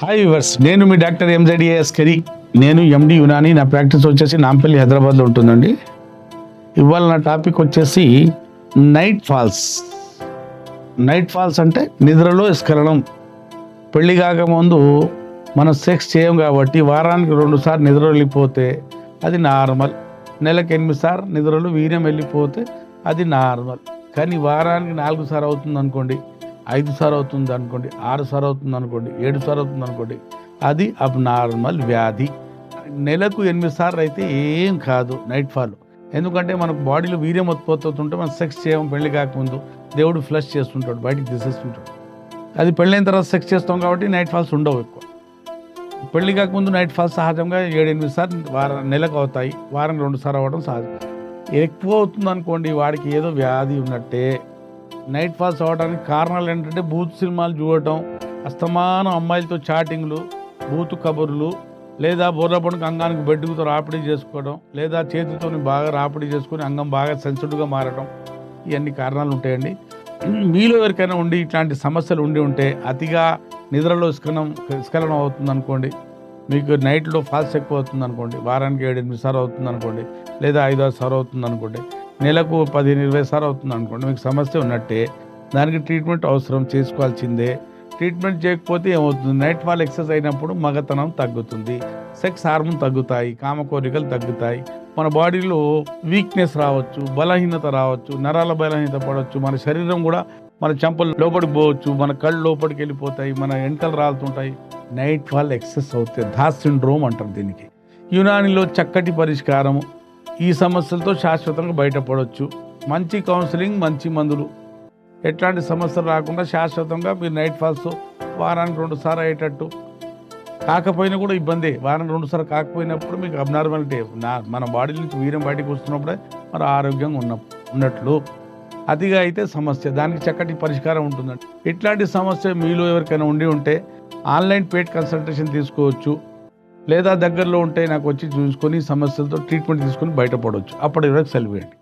Hi viewers నేను మీ doctor ఎంజెడిఏఎస్ కరి నేను ఎండి యునాని నా ప్రాక్టీస్ వచ్చేసి నాంపల్లి హైదరాబాద్లో ఉంటుందండి. ఇవాళ నా టాపిక్ వచ్చేసి నైట్ ఫాల్స్ నైట్ ఫాల్స్ అంటే నిద్రలో స్ఖలనం పెళ్ళి కాకముందు మనం సెక్స్ చేయం కాబట్టి వారానికి రెండుసార్లు నిద్ర వెళ్ళిపోతే అది నార్మల్ నెలకు ఎనిమిది సార్లు నిద్రలో వీర్యం వెళ్ళిపోతే అది నార్మల్ కానీ వారానికి నాలుగు సార్లు అవుతుంది అనుకోండి ఐదు సార్ అవుతుంది అనుకోండి ఆరు సార్ అవుతుంది అనుకోండి ఏడు సార్ అవుతుంది అనుకోండి అది అబ్ నార్మల్ వ్యాధి. నెలకు ఎనిమిది సార్లు అయితే ఏం కాదు నైట్ ఫాల్. ఎందుకంటే మనకు బాడీలో వీర్యం ఉత్పత్తి మనం సెక్స్ చేయం పెళ్ళి కాకముందు దేవుడు ఫ్లష్ చేస్తుంటాడు బయటికి తీసేస్తుంటాడు. అది పెళ్ళైన తర్వాత సెక్స్ చేస్తాం కాబట్టి నైట్ ఫాల్స్ ఉండవు ఎక్కువ. పెళ్ళి కాకముందు నైట్ ఫాల్స్ సహజంగా ఏడు ఎనిమిది సార్లు వారం నెలకు అవుతాయి వారం రెండు సార్లు అవ్వడం సహజం. ఎక్కువ అవుతుంది అనుకోండి వాడికి ఏదో వ్యాధి ఉన్నట్టే నైట్ ఫాల్స్ అవ్వడానికి కారణాలు ఏంటంటే బూత్ సినిమాలు చూడటం అస్తమానం అమ్మాయిలతో చాటింగ్లు బూతు కబుర్లు లేదా బోర్లపడికి అంగానికి బెడ్డుతో రాపిడి చేసుకోవడం లేదా చేతితో బాగా రాపిడి చేసుకుని అంగం బాగా సెన్సిటివ్గా మారడం ఇవన్నీ కారణాలు ఉంటాయండి. మీలో ఎవరికైనా ఉండి ఇట్లాంటి సమస్యలు ఉండి ఉంటే అతిగా నిద్రలో స్ఖలనం స్కలనం అవుతుంది అనుకోండి మీకు నైట్లో ఫాస్ట్ ఎక్కువ అవుతుంది అనుకోండి వారానికి ఏడు ఎనిమిది సార్లు అవుతుంది అనుకోండి లేదా ఐదు ఆరు సార్లు అవుతుంది అనుకోండి నెలకు పదిహేను ఇరవై సార్లు అవుతుంది అనుకోండి మీకు సమస్య ఉన్నట్టే దానికి ట్రీట్మెంట్ అవసరం చేసుకోవాల్సిందే. ట్రీట్మెంట్ చేయకపోతే ఏమవుతుంది? నైట్ ఫాల్ ఎక్సర్సైజ్ అయినప్పుడు మగతనం తగ్గుతుంది సెక్స్ హార్మోన్ తగ్గుతాయి కామ కోరికలు తగ్గుతాయి. మన బాడీలో వీక్నెస్ రావచ్చు బలహీనత రావచ్చు నరాల బలహీనత పడవచ్చు మన శరీరం కూడా మన చెంపలు లోపలికి పోవచ్చు మన కళ్ళు లోపలికి వెళ్ళిపోతాయి మన ఎంటలు రాలుతుంటాయి. నైట్ ఫాల్ ఎక్సెస్ అవుతాయి ధాస్ సిండ్రోమ్ అంటారు దీనికి. యునానిలో చక్కటి పరిష్కారము. ఈ సమస్యలతో శాశ్వతంగా బయటపడవచ్చు మంచి కౌన్సిలింగ్ మంచి మందులు. ఎట్లాంటి సమస్యలు రాకుండా శాశ్వతంగా మీరు నైట్ ఫాల్స్ వారానికి రెండుసార్లు అయ్యేటట్టు. కాకపోయినా కూడా ఇబ్బంది. వారానికి రెండుసార్లు కాకపోయినప్పుడు మీకు అబ్నార్మాలిటీ నా మన బాడీ నుంచి వీరం బయటకు వస్తున్నప్పుడే మరి ఆరోగ్యంగా ఉన్న ఉన్నట్లు. అతిగా అయితే సమస్య. దానికి చక్కటి పరిష్కారం ఉంటుందండి. ఇట్లాంటి సమస్య మీలో ఎవరికైనా ఉండి ఉంటే ఆన్లైన్ పేడ్ కన్సల్టేషన్ తీసుకోవచ్చు. లేదా దగ్గరలో ఉంటే నాకు వచ్చి చూసుకొని సమస్యలతో ట్రీట్మెంట్ తీసుకొని బయటపడవచ్చు అప్పటి వరకు సెలవు వేయండి